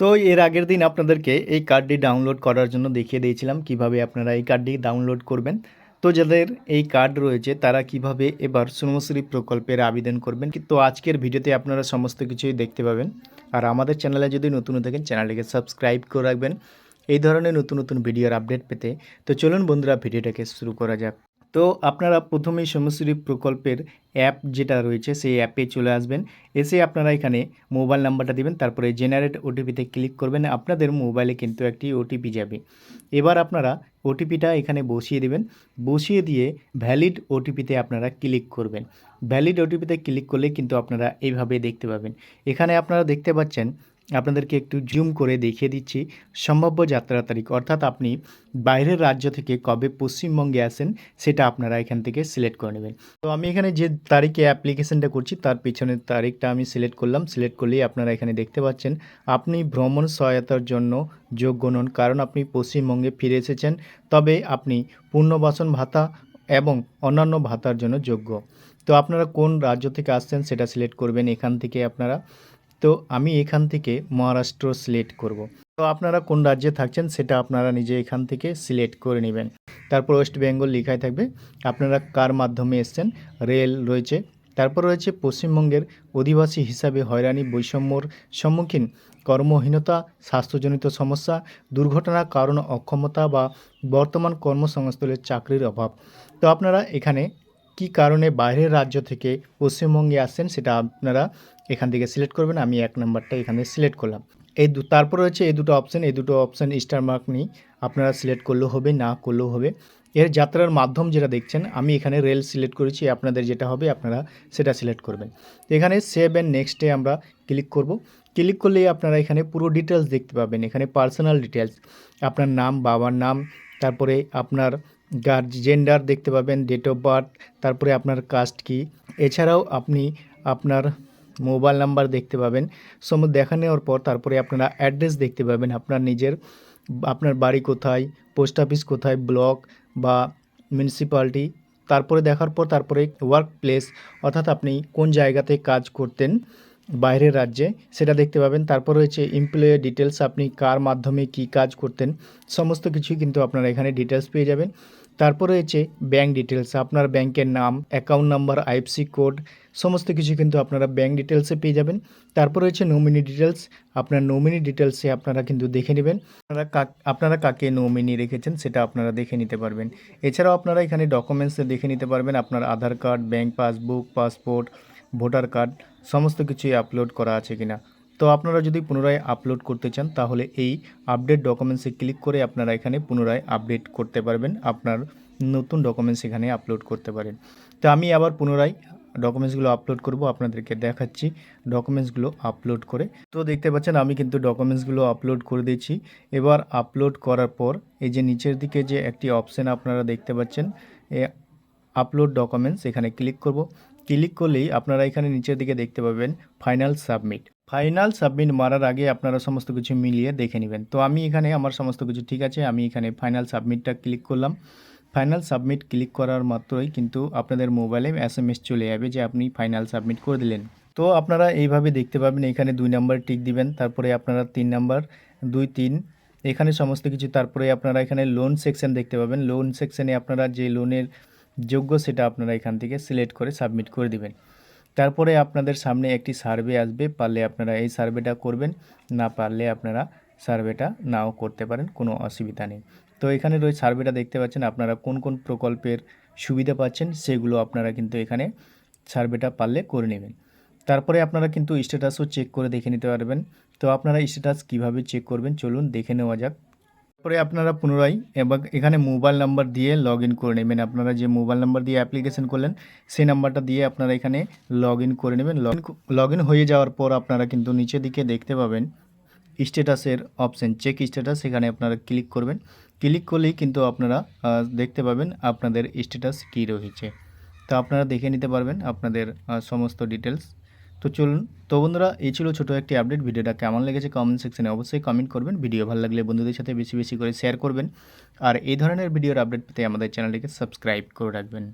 তো এর আগের দিন আপনাদেরকে এই কার্ডটি ডাউনলোড করার জন্য দেখিয়ে দিয়েছিলাম কীভাবে আপনারা এই কার্ডটি ডাউনলোড করবেন। তো যাদের এই কার্ড রয়েছে, তারা কীভাবে এবার শ্রমশ্রী প্রকল্পের আবেদন করবেন তো আজকের ভিডিওতে আপনারা সমস্ত কিছুই দেখতে পাবেন। আর আমাদের চ্যানেলে যদি নতুন থাকেন চ্যানেলটিকে সাবস্ক্রাইব করে রাখবেন। এই ধরনের নতুন নতুন ভিডিওর আপডেট পেতে। তো চলুন বন্ধুরা, ভিডিওটাকে শুরু করা যাক। তো আপনারা প্রথমেই শ্রমশ্রী প্রকল্পের অ্যাপ যেটা রয়েছে, সেই অ্যাপে চলে আসবেন। এসে আপনারা এখানে মোবাইল নাম্বারটা দিবেন, তারপরে জেনারেট ওটিপিতে ক্লিক করবেন। আপনাদের মোবাইলে কিন্তু একটি ওটিপি যাবে। এবার আপনারা ওটিপিটা এখানে বসিয়ে দেবেন। বসিয়ে দিয়ে ভ্যালিড ওটিপিতে আপনারা ক্লিক করবেন। ভ্যালিড ওটিপিতে ক্লিক করলে কিন্তু আপনারা এইভাবে দেখতে পাবেন। এখানে আপনারা দেখতে পাচ্ছেন আপনাদেরকে একটু জুম করে দেখিয়ে দিচ্ছি সম্ভাব্য যাত্রা তারিখ। অর্থাৎ আপনি বাইরের রাজ্য থেকে কবে পশ্চিমবঙ্গে আসেন, সেটা আপনারা এখান থেকে সিলেক্ট করে নেবেন। তো আমি এখানে যে তারিখে অ্যাপ্লিকেশনটা করছি, তার পিছনের তারিখটা আমি সিলেক্ট করলাম। সিলেক্ট করলেই আপনারা এখানে দেখতে পাচ্ছেন, আপনি ভ্রমণ সহায়তার জন্য যোগ্য নন, কারণ আপনি পশ্চিমবঙ্গে ফিরে এসেছেন, তবে আপনি পুনর্বাসন ভাতা এবং অন্যান্য ভাতার জন্য যোগ্য। তো আপনারা কোন রাজ্য থেকে আসছেন, সেটা সিলেক্ট করবেন, এখান থেকে আপনারা তো আমি এখান থেকে মহারাষ্ট্র সিলেক্ট করব। তো আপনারা কোন রাজ্যে থাকছেন সেটা আপনারা নিজে এখান থেকে সিলেক্ট করে নেবেন। তারপর ওয়েস্ট বেঙ্গল লেখাই থাকবে। আপনারা কার মাধ্যমে এসছেন? রেল রয়েছে। তারপর রয়েছে পশ্চিমবঙ্গের অধিবাসী হিসাবে হয়রানি বৈষম্যর সম্মুখীন, কর্মহীনতা, স্বাস্থ্যজনিত সমস্যা দুর্ঘটনার কারণ অক্ষমতা বা বর্তমান কর্মসংস্থলের চাকরির অভাব। তো আপনারা এখানে কি কারণে বাইরের রাজ্য থেকে পশ্চিমবঙ্গে আসছেন সেটা আপনারা এখান থেকে সিলেক্ট করবেন, আমি এক নাম্বারটা এখানে সিলেক্ট করলাম। এই দু, তারপর রয়েছে এই দুটো অপশান এই দুটো অপশান স্টার মার্ক নিই আপনারা সিলেক্ট করলেও হবে, না করলেও হবে। এর যাত্রার মাধ্যম যেটা দেখছেন, আমি এখানে রেল সিলেক্ট করেছি, আপনাদের যেটা হবে আপনারা সেটা সিলেক্ট করবেন। এখানে সেভ অ্যান্ড নেক্সটে আমরা ক্লিক করব। ক্লিক করলেই আপনারা এখানে পুরো ডিটেলস দেখতে পাবেন, এখানে পার্সোনাল ডিটেলস আপনার নাম, বাবার নাম, তারপরে আপনার জেন্ডার দেখতে পাবেন, ডেট অফ বার্থ, তারপরে আপনার কাস্ট কি। এছাড়াও আপনি আপনার মোবাইল নাম্বার দেখতে পাবেন। সম দেখা নেওয়ার পর তারপরে আপনারা অ্যাড্রেস দেখতে পাবেন। আপনার নিজের, আপনার বাড়ি কোথায়, পোস্ট অফিস কোথায়, ব্লক বা মিউনিসিপ্যালিটি। তারপরে দেখার পর তারপরে ওয়ার্ক প্লেস অর্থাৎ আপনি কোন জায়গাতে কাজ করতেন। বাইরের রাজ্যে, সেটা দেখতে পাবেন। তারপর রয়েছে এমপ্লয়ের ডিটেলস আপনি কার মাধ্যমে কি কাজ করতেন, সমস্ত কিছুই কিন্তু আপনারা এখানে ডিটেলস পেয়ে যাবেন। তারপর রয়েছে ব্যাঙ্ক ডিটেলস আপনার ব্যাংকের নাম অ্যাকাউন্ট নাম্বার আইএফসি কোড সমস্ত কিছু কিন্তু আপনারা ব্যাঙ্ক ডিটেলসে পেয়ে যাবেন। তারপর রয়েছে নমিনি ডিটেলস আপনার নমিনি ডিটেলসে আপনারা কিন্তু দেখে নেবেন। আপনারা কাক আপনারা কাকে নমিনি রেখেছেন, সেটা আপনারা দেখে নিতে পারবেন। এছাড়াও আপনারা এখানে ডকুমেন্টসে দেখে নিতে পারবেন, আপনার Aadhaar card bank passbook passport voter card, সমস্ত কিছুই আপলোড করা আছে কিনা। তো আপনারা যদি পুনরায় আপলোড করতে চান, তাহলে এই আপডেট ডকুমেন্টসে ক্লিক করে আপনারা এখানে পুনরায় আপডেট করতে পারবেন। আপনার নতুন ডকুমেন্টস এখানে আপলোড করতে পারেন। তো আমি আবার পুনরায় ডকুমেন্টসগুলো আপলোড করব, আপনাদেরকে দেখাচ্ছি ডকুমেন্টসগুলো আপলোড করে। তো দেখতে পাচ্ছেন, আমি কিন্তু ডকুমেন্টসগুলো আপলোড করে দিয়েছি। এবার আপলোড করার পর, এই যে নিচের দিকে যে একটি অপশান আপনারা দেখতে পাচ্ছেন আপলোড ডকুমেন্টস এখানে ক্লিক করব। ক্লিক করলেই আপনারা এখানে নিচের দিকে দেখতে পাবেন ফাইনাল সাবমিট। ফাইনাল সাবমিট মারার আগে আপনারা সমস্ত কিছু মিলিয়ে দেখে নেবেন। তো আমি এখানে আমার সমস্ত কিছু ঠিক আছে, আমি এখানে ফাইনাল সাবমিটটা ক্লিক করলাম। ফাইনাল সাবমিট ক্লিক করার মাত্রই কিন্তু আপনাদের মোবাইলে এস চলে যাবে যে আপনি ফাইনাল সাবমিট করে দিলেন। তো আপনারা এইভাবে দেখতে পাবেন, এখানে দুই নাম্বার টিক দিবেন, তারপরে আপনারা তিন নাম্বার, দুই, তিন, এখানে সমস্ত কিছু, তারপরে আপনারা এখানে লোন সেকশন দেখতে পাবেন। লোন সেকশনে আপনারা যে লোনের যোগ্য সেটা আপনারা এখান থেকে সিলেক্ট করে সাবমিট করে দিবেন। তারপরে আপনাদের সামনে একটি সার্ভে আসবে, পারলে আপনারা এই সার্ভেটা করবেন, না পারলে আপনারা সার্ভেটা নাও করতে পারেন, কোনো অসুবিধা নেই। তো এখানে রয়েছে সার্ভেটা দেখতে পাচ্ছেন, আপনারা কোন কোন প্রকল্পের সুবিধা পাচ্ছেন সেগুলো আপনারা কিন্তু এখানে সার্ভেটা পারলে করে নেবেন। তারপরে আপনারা কিন্তু স্ট্যাটাসও চেক করে দেখে নিতে পারবেন। তো আপনারা স্ট্যাটাস কীভাবে চেক করবেন, চলুন দেখে নেওয়া যাক। তারপরে আপনারা পুনরায় এবং এখানে মোবাইল নাম্বার দিয়ে লগ ইন করে নেবেন। আপনারা যে মোবাইল নাম্বার দিয়ে অ্যাপ্লিকেশন করলেন, সেই নাম্বারটা দিয়ে আপনারা এখানে লগ ইন করে নেবেন। লগ ইন হয়ে যাওয়ার পর আপনারা কিন্তু নিচের দিকে দেখতে পাবেন স্ট্যাটাসের অপশান চেক স্ট্যাটাস সেখানে আপনারা ক্লিক করবেন। ক্লিক করলেই কিন্তু আপনারা দেখতে পাবেন আপনাদের স্ট্যাটাস কী রয়েছে। তো আপনারা দেখে নিতে পারবেন আপনাদের সমস্ত ডিটেলস তো চলুন, তো বন্ধুরা, এই ছিল ছোটো একটি আপডেট ভিডিওটা কেমন লেগেছে কমেন্ট সেকশনে অবশ্যই কমেন্ট করবেন ভিডিও ভালো লাগলে বন্ধুদের সাথে বেশি বেশি করে শেয়ার করবেন, আর এই ধরনের ভিডিওর আপডেট পেতে আমাদের চ্যানেলটিকে সাবস্ক্রাইব করে রাখবেন।